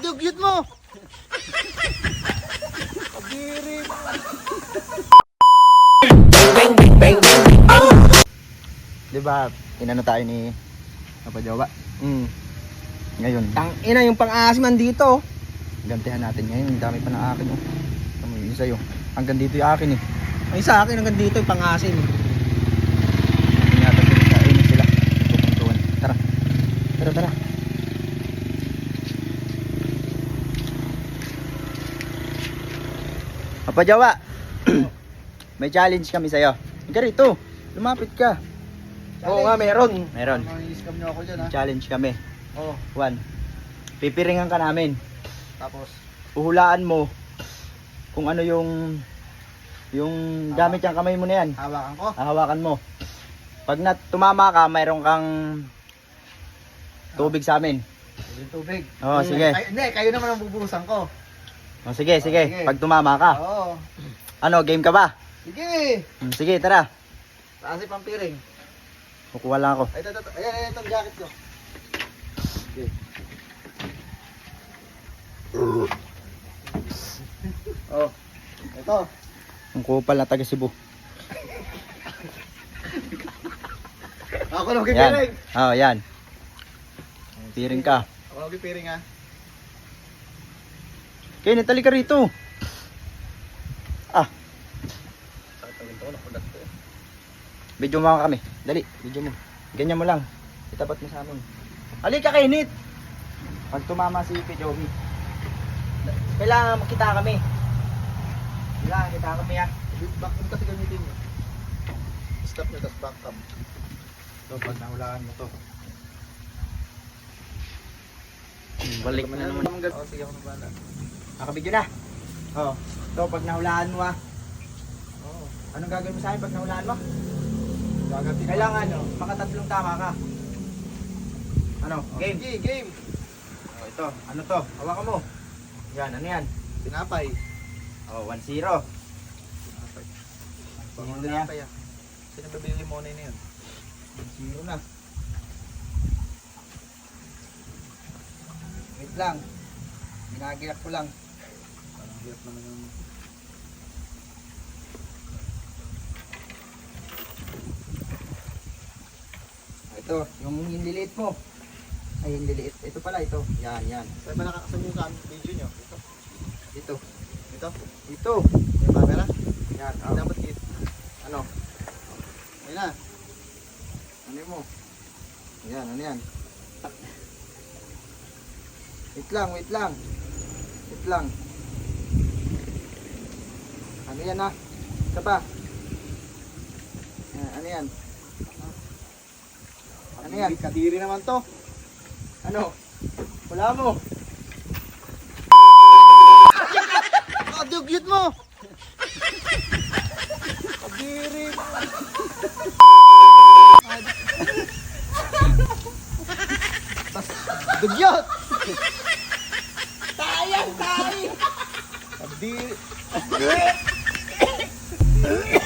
Dugyot mo! Kadiri mo. Inano tayo ni Papa Jowa? Mm. Ngayon, Tang ina yung pang-aasim nandito. gantihan natin ngayon. Ang dami pa ng akin, oh. Tama yung isa yung. Hanggang dito yung akin, eh. Ay sa akin hanggang dito yung pang-asim. Pupuntuan. Tara. Tara, tara. Papa Jawa, may challenge kami sa'yo. Ika rito, lumapit ka. Oo nga, meron. Meron, Mga-scam nyo ako dyan ha. challenge kami. Oo. One, pipiringan ka namin. Tapos, Uhulaan mo kung ano yung yung gamit yung kamay mo na yan. hawakan ko. Hahawakan mo. Pag na tumama ka, mayroon kang tubig sa amin. Yung tubig. Oo, sige. Ay, hindi, kayo naman ang bubuhusan ko. O, sige, sige. sige. Pag tumama ka. Oo. Ano, game ka ba? Sige. Hmm, Sige, tara. Taas pang piring. Kukuha lang ako. Ay, ito, ito. Ayan, ayan, itong jacket ko. Okay. oh. Ito. Ang kupal na taga Cebu. Ako lang Yan. piring. Oh, yan. Piring ka. Ako lang piring ha. Kaya tali ka rito. Ah, video mo kami. Dali, video mo. Ganyan mo lang. Itapat mo sa amin. Halika kay Nit. Pag tumama si Pijomi. Kailangan makita kami. Kailangan kita kami ha. Back cam kasi gamitin nyo. Stop nyo, tapos back cam. So, pag nahulaan mo to. Balik na naman. Oo, sige ako na bala. Nakabidyo na. Oo. So, pag nahulaan mo ha. Oo. Anong gagawin mo sa akin pag nahulaan mo? Gagati Kailangan, ano, makatatlong tama ka. Ano? Game. Sige, game. Oh, ito. Ano to? Hawakan mo. Yan, ano yan? Tinapay. Oh, 1-0. Tinapay. Sino Pang na yan? ah. Sino bibili limonay na yun? 1-0 na. Wait lang. Ginagiyak ko lang. Hirap naman yung... Ito, yung inliliit mo. Ay, inliliit. Ito pala, ito. Yan, yan. Saan ba nakakasan yung cam video nyo? Ito. Ito. Ito. Ito. Yung camera? Yan. Oh. dapat hit. Ano? Ayun na. Ano mo? Yan, ano yan? Wait lang, wait lang. Wait lang. Ano yan ah? Isa pa. Ano yan? Ano yan? Kadiri naman to. Ano? Wala mo. Kadugyot mo! Kadiri mo. Dugyot! Sayang, sayang! Kadiri. Oh,